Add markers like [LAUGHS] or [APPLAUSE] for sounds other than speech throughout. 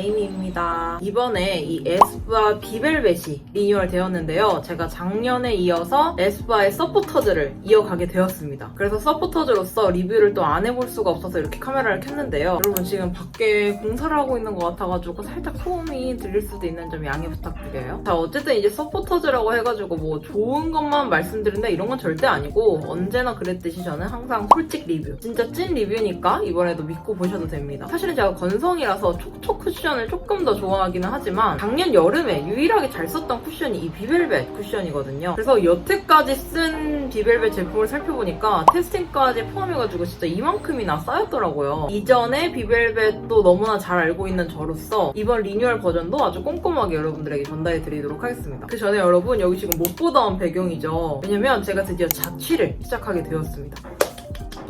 에이미입니다. 이번에 이 에스쁘아 비벨벳이 리뉴얼 되었는데요. 제가 작년에 이어서 에스쁘아의 서포터즈를 이어가게 되었습니다. 그래서 서포터즈로서 리뷰를 또 안 해볼 수가 없어서 이렇게 카메라를 켰는데요. 여러분 지금 밖에 공사를 하고 있는 것 같아가지고 살짝 소음이 들릴 수도 있는 점 양해 부탁드려요. 자 어쨌든 이제 서포터즈라고 해가지고 뭐 좋은 것만 말씀드린다 이런 건 절대 아니고 언제나 그랬듯이 저는 항상 솔직 리뷰 진짜 찐 리뷰니까 이번에도 믿고 보셔도 됩니다. 사실은 제가 건성이라서 촉촉 쿠션을 조금 더 좋아하 기는 하지만 작년 여름에 유일하게 잘 썼던 쿠션이 이 비벨벳 쿠션이거든요. 그래서 여태까지 쓴 비벨벳 제품을 살펴보니까 테스팅까지 포함해가지고 진짜 이만큼이나 쌓였더라고요. 이전에 비벨벳도 너무나 잘 알고 있는 저로서 이번 리뉴얼 버전도 아주 꼼꼼하게 여러분들에게 전달해 드리도록 하겠습니다. 그 전에 여러분 여기 지금 못 보던 배경이죠. 왜냐면 제가 드디어 자취를 시작하게 되었습니다.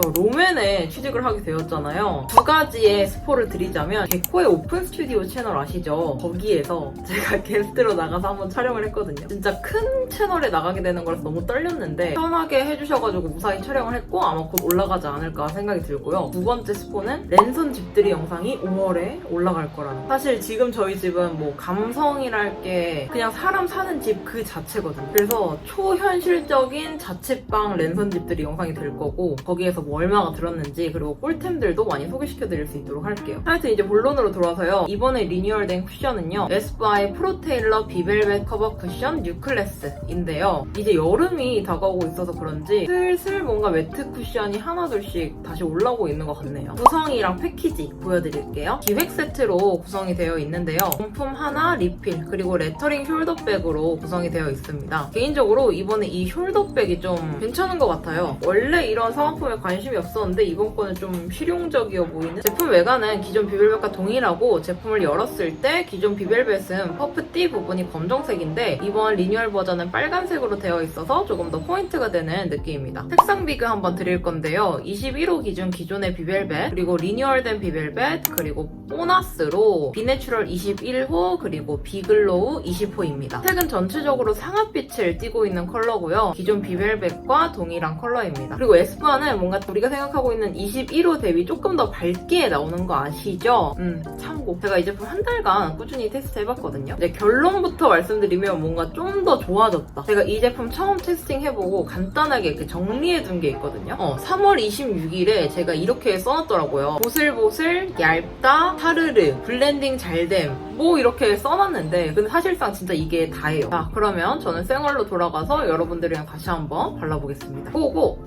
어, 로맨에 취직을 하게 되었잖아요. 두 가지의 스포를 드리자면 개코의 오픈 스튜디오 채널 아시죠? 거기에서 제가 [LAUGHS] 게스트로 나가서 한번 촬영을 했거든요. 진짜 큰 채널에 나가게 되는 거라서 너무 떨렸는데 편하게 해주셔가지고 무사히 촬영을 했고 아마 곧 올라가지 않을까 생각이 들고요. 두 번째 스포는 랜선 집들이 영상이 5월에 올라갈 거라는 거. 사실 지금 저희 집은 뭐 감성이랄 게 그냥 사람 사는 집 그 자체거든요. 그래서 초현실적인 자취방 랜선 집들이 영상이 될 거고 거기에서 뭐 얼마가 들었는지 그리고 꿀템들도 많이 소개시켜드릴 수 있도록 할게요. 하여튼 이제 본론으로 돌아서요. 이번에 리뉴얼된 쿠션은요. 에스쁘아의 프로테일러 비벨벳 커버 쿠션 뉴클래스인데요. 이제 여름이 다가오고 있어서 그런지 슬슬 뭔가 매트 쿠션이 하나둘씩 다시 올라오고 있는 것 같네요. 구성이랑 패키지 보여드릴게요. 기획 세트로 구성이 되어 있는데요. 본품 하나, 리필, 그리고 레터링 숄더백으로 구성이 되어 있습니다. 개인적으로 이번에 이 숄더백이 좀 괜찮은 것 같아요. 원래 이런 사은품에 관심 이 없었는데 이번 거는 좀 실용적이어 보이는 제품 외관은 기존 비벨벳과 동일하고 제품을 열었을 때 기존 비벨벳은 퍼프 띠 부분이 검정색인데 이번 리뉴얼 버전은 빨간색으로 되어 있어서 조금 더 포인트가 되는 느낌입니다. 색상 비교 한번 드릴 건데요. 21호 기준 기존의 비벨벳 그리고 리뉴얼된 비벨벳 그리고 보너스로 비내추럴 21호 그리고 비글로우 20호입니다. 색은 전체적으로 상아빛을 띠고 있는 컬러고요. 기존 비벨벳과 동일한 컬러입니다. 그리고 에스쁘아는 뭔가 우리가 생각하고 있는 21호 대비 조금 더 밝게 나오는 거 아시죠? 음, 참고. 제가 이 제품 한 달간 꾸준히 테스트 해봤거든요. 이제 결론부터 말씀드리면 뭔가 좀 더 좋아졌다. 제가 이 제품 처음 테스팅 해보고 간단하게 이렇게 정리해둔 게 있거든요. 어, 3월 26일에 제가 이렇게 써놨더라고요. 보슬보슬, 얇다, 타르르, 블렌딩 잘됨, 뭐 이렇게 써놨는데 근데 사실상 진짜 이게 다예요. 자, 그러면 저는 생얼로 돌아가서 여러분들이랑 다시 한번 발라보겠습니다. 고고!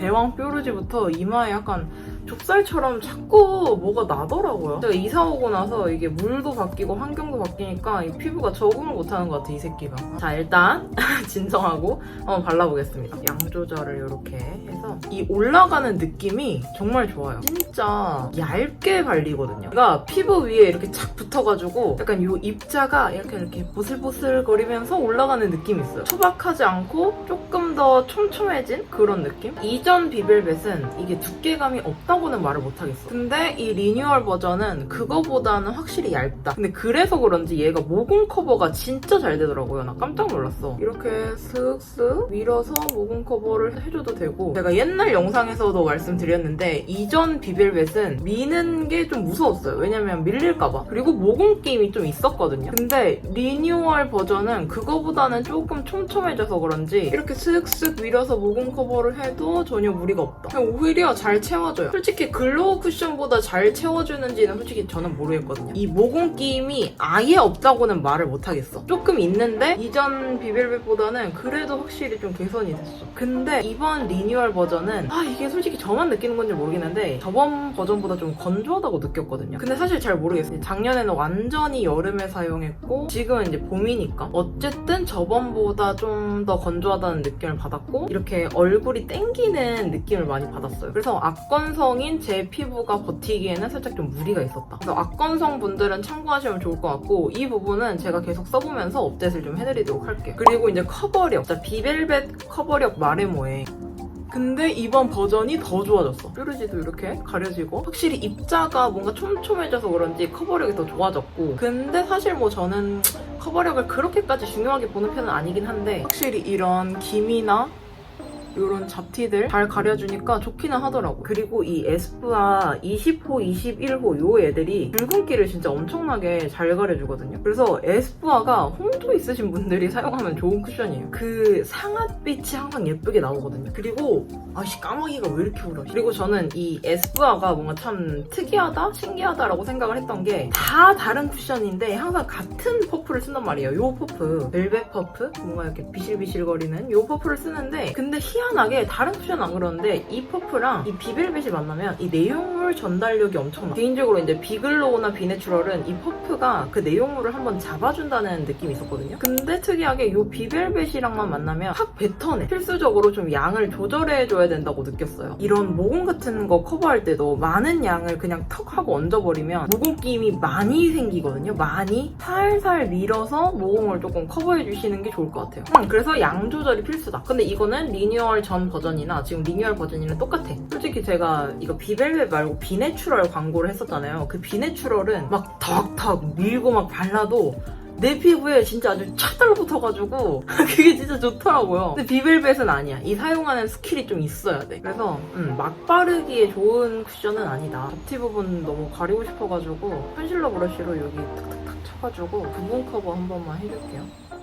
대왕 뾰루지부터 이마에 약간 좁쌀처럼 자꾸 뭐가 나더라고요. 제가 이사 오고 나서 이게 물도 바뀌고 환경도 바뀌니까 이 피부가 적응을 못하는 것 같아 이 새끼가. 자 일단 [LAUGHS] 진정하고 한번 발라보겠습니다. 양 조절을 이렇게 해서 이 올라가는 느낌이 정말 좋아요. 진짜 얇게 발리거든요. 그러니까 피부 위에 이렇게 착 붙어가지고 약간 이 입자가 이렇게 이렇게 보슬보슬거리면서 올라가는 느낌이 있어요. 투박하지 않고 조금 더 촘촘해진 그런 느낌? 이전 비벨벳은 이게 두께감이 없다고는 말을 못하겠어. 근데 이 리뉴얼 버전은 그거보다는 확실히 얇다. 근데 그래서 그런지 얘가 모공 커버가 진짜 잘 되더라고요. 나 깜짝 놀랐어. 이렇게 슥슥 밀어서 모공 커버를 해줘도 되고 제가 옛날 영상에서도 말씀드렸는데 이전 비벨벳은 미는 게 좀 무서웠어요. 왜냐면 밀릴까봐. 그리고 모공 게임이 좀 있었거든요. 근데 리뉴얼 버전은 그거보다는 조금 촘촘해져서 그런지 이렇게 슥슥 밀어서 모공 커버를 해도 전혀 무리가 없다. 오히려 잘 채워줘요. 솔직히 글로우 쿠션보다 잘 채워주는지는 솔직히 저는 모르겠거든요. 이 모공 끼임이 아예 없다고는 말을 못하겠어. 조금 있는데 이전 비벨벳보다는 그래도 확실히 좀 개선이 됐어. 근데 이번 리뉴얼 버전은 아 이게 솔직히 저만 느끼는 건지 모르겠는데 저번 버전보다 좀 건조하다고 느꼈거든요. 근데 사실 잘 모르겠어요. 작년에는 완전히 여름에 사용했고 지금은 이제 봄이니까 어쨌든 저번보다 좀 더 건조하다는 느낌을 받았고 이렇게 얼굴이 땡기는 느낌을 많이 받았어요. 그래서 악건성인 제 피부가 버티기에는 살짝 좀 무리가 있었다. 그래서 악건성 분들은 참고하시면 좋을 것 같고 이 부분은 제가 계속 써보면서 업데이트를 좀 해드리도록 할게요. 그리고 이제 커버력, 진짜 비벨벳 커버력 마레모에 근데 이번 버전이 더 좋아졌어. 뾰루지도 이렇게 가려지고 확실히 입자가 뭔가 촘촘해져서 그런지 커버력이 더 좋아졌고 근데 사실 뭐 저는 커버력을 그렇게까지 중요하게 보는 편은 아니긴 한데 확실히 이런 기미나 이런 잡티들 잘 가려주니까 좋기는 하더라고. 그리고 이 에스쁘아 20호, 21호 요 애들이 붉은기를 진짜 엄청나게 잘 가려주거든요. 그래서 에스쁘아가 홍조 있으신 분들이 사용하면 좋은 쿠션이에요. 그 상아빛이 항상 예쁘게 나오거든요. 그리고 아씨 까마귀가 왜 이렇게 울어? 그리고 저는 이 에스쁘아가 뭔가 참 특이하다, 신기하다라고 생각을 했던 게 다 다른 쿠션인데 항상 같은 퍼프를 쓴단 말이에요. 요 퍼프, 벨벳 퍼프, 뭔가 이렇게 비실비실거리는 요 퍼프를 쓰는데 근데 희 한하게 다른 쿠션은 안 그러는데 이 퍼프랑 이 비벨벳이 만나면 이 내용 물 전달력이 엄청나. 개인적으로 이제 비글로우나 비내추럴은 이 퍼프가 그 내용물을 한번 잡아준다는 느낌이 있었거든요. 근데 특이하게 요 비벨벳이랑만 만나면 확 뱉어내. 필수적으로 좀 양을 조절해줘야 된다고 느꼈어요. 이런 모공 같은 거 커버할 때도 많은 양을 그냥 턱 하고 얹어버리면 모공 끼임이 많이 생기거든요. 많이 살살 밀어서 모공을 조금 커버해 주시는 게 좋을 것 같아요. 음, 그래서 양 조절이 필수다. 근데 이거는 리뉴얼 전 버전이나 지금 리뉴얼 버전이랑 똑같아. 솔직히 제가 이거 비벨벳 말고 비내추럴 광고를 했었잖아요. 그 비내추럴은 막 턱턱 밀고 막 발라도 내 피부에 진짜 아주 착 달라붙어가지고 [LAUGHS] 그게 진짜 좋더라고요. 근데 비벨벳은 아니야. 이 사용하는 스킬이 좀 있어야 돼. 그래서 음, 막 바르기에 좋은 쿠션은 아니다. 잡티 부분 너무 가리고 싶어가지고 컨실러 브러쉬로 여기 탁탁탁 쳐가지고 부분 커버 한 번만 해줄게요.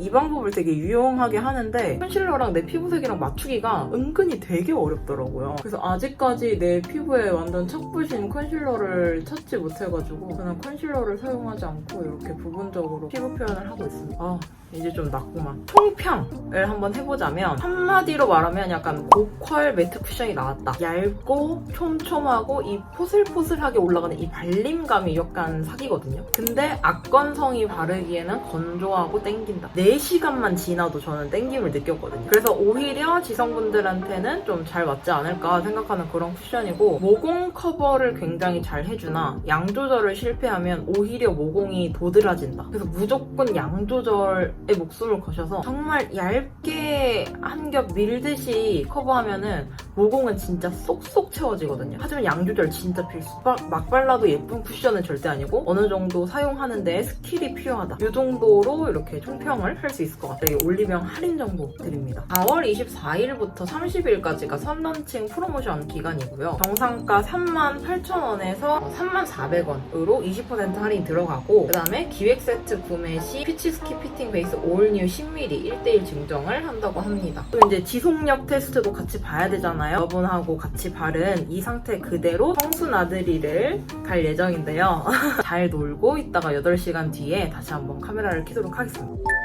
이 방법을 되게 유용하게 하는데 컨실러랑 내 피부색이랑 맞추기가 은근히 되게 어렵더라고요. 그래서 아직까지 내 피부에 완전 착부신 컨실러를 찾지 못해가지고 그냥 컨실러를 사용하지 않고 이렇게 부분적으로 피부 표현을 하고 있습니다. 아, 이제 좀 낫구만. 총평을 한번 해보자면 한마디로 말하면 약간 고퀄 매트 쿠션이 나왔다. 얇고 촘촘하고 이 포슬포슬하게 올라가는 이 발림감이 약간 사기거든요. 근데 악건성이 바르기에는 건조하고 땡긴다. 4시간만 지나도 저는 땡김을 느꼈거든요. 그래서 오히려 지성분들한테는 좀 잘 맞지 않을까 생각하는 그런 쿠션이고 모공 커버를 굉장히 잘 해주나 양 조절을 실패하면 오히려 모공이 도드라진다. 그래서 무조건 양 조절에 목숨을 거셔서 정말 얇게 한 겹 밀듯이 커버하면은 모공은 진짜 쏙쏙 채워지거든요. 하지만 양 조절 진짜 필수. 막, 막 발라도 예쁜 쿠션은 절대 아니고 어느 정도 사용하는데 스킬이 필요하다. 이 정도로 이렇게 총평을 할 수 있을 것 같아요. 이 올리병 할인 정보 드립니다. 4월 24일부터 30일까지가 선런칭 프로모션 기간이고요. 정상가 38,000원에서 34,400원으로 20% 할인 들어가고 그 다음에 기획 세트 구매 시 피치스키 피팅 베이스 올뉴 10mm 1대1 증정을 한다고 합니다. 또 이제 지속력 테스트도 같이 봐야 되잖아요. 여러분하고 같이 바른 이 상태 그대로 청순 나들이를 갈 예정인데요. [LAUGHS] 잘 놀고 이따가 8시간 뒤에 다시 한번 카메라를 켜도록 하겠습니다.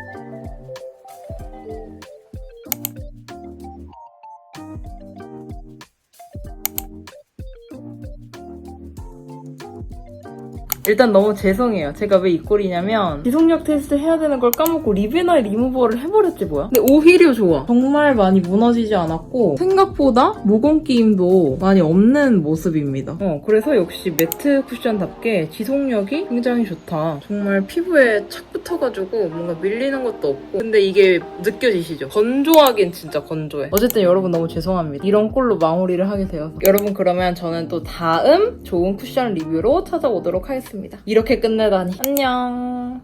일단 너무 죄송해요. 제가 왜 이 꼴이냐면 지속력 테스트 해야 되는 걸 까먹고 리베나이 리무버를 해버렸지 뭐야. 근데 오히려 좋아. 정말 많이 무너지지 않았고 생각보다 모공 끼임도 많이 없는 모습입니다. 어, 그래서 역시 매트 쿠션답게 지속력이 굉장히 좋다. 정말 피부에 착 붙어가지고 뭔가 밀리는 것도 없고 근데 이게 느껴지시죠? 건조하긴 진짜 건조해. 어쨌든 여러분 너무 죄송합니다. 이런 꼴로 마무리를 하게 되어서 여러분 그러면 저는 또 다음 좋은 쿠션 리뷰로 찾아오도록 하겠 습니다. 이렇게 끝내다니. 안녕.